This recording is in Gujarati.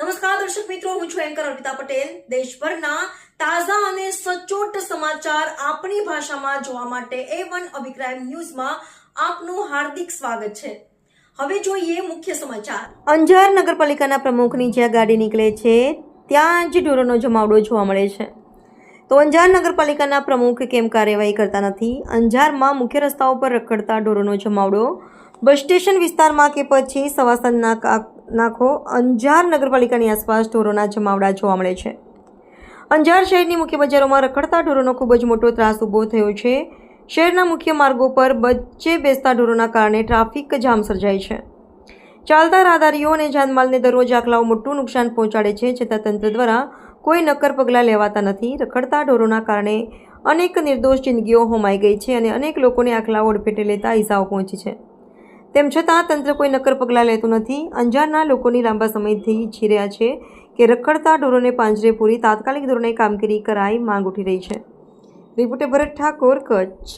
નમસ્કાર, દર્શક મિત્રો, હું છું એન્કર અર્પિતા પટેલ. દેશભરના તાજા અને સચોટ સમાચાર આપણી ભાષામાં જોવા માટે એ વન અભિપ્રાય ન્યૂઝમાં આપનું હાર્દિક સ્વાગત છે. હવે જોઈએ મુખ્ય સમાચાર. અંજાર નગરપાલિકાના પ્રમુખની જ્યાં ગાડી નીકળે છે, ત્યાં જ ઢોરોનો જમાવડો જોવા મળે છે. તો અંજાર નગરપાલિકાના પ્રમુખ કેમ કાર્યવાહી કરતા નથી? અંજારમાં મુખ્ય રસ્તાઓ પર રખડતા ઢોરોનો જમાવડો, બસ સ્ટેશન વિસ્તારમાં કે પછી સવાસનના નાખો. અંજાર નગરપાલિકાની આસપાસ ઢોરોના જમાવડા જોવા મળે છે. અંજાર શહેરની મુખ્ય બજારોમાં રખડતા ઢોરોનો ખૂબ જ મોટો ત્રાસ ઊભો થયો છે. શહેરના મુખ્ય માર્ગો પર બચ્ચે બેસતા ઢોરોના કારણે ટ્રાફિક જામ સર્જાય છે. ચાલતા રાહદારીઓ અને જાનમાલને દરરોજ આખલાઓ મોટું નુકસાન પહોંચાડે છે છતાં તંત્ર દ્વારા કોઈ નક્કર પગલાં લેવાતા નથી. રખડતા ઢોરોના કારણે અનેક નિર્દોષ જિંદગીઓ હોમાઈ ગઈ છે અને અનેક લોકોને આખલાઓ અડફેટે લેતા ઈજાઓ પહોંચી છે. તેમ છતાં તંત્ર કોઈ નક્કર પગલાં લેતું નથી. અંજારના લોકોની લાંબા સમયથી છીર્યા છે કે રખડતા ઢોરોને પાંજરે પૂરી તાત્કાલિક ધોરણે કામગીરી કરાય માંગ ઉઠી રહી છે. રિપોર્ટર ભરત ઠાકોર, કચ્છ.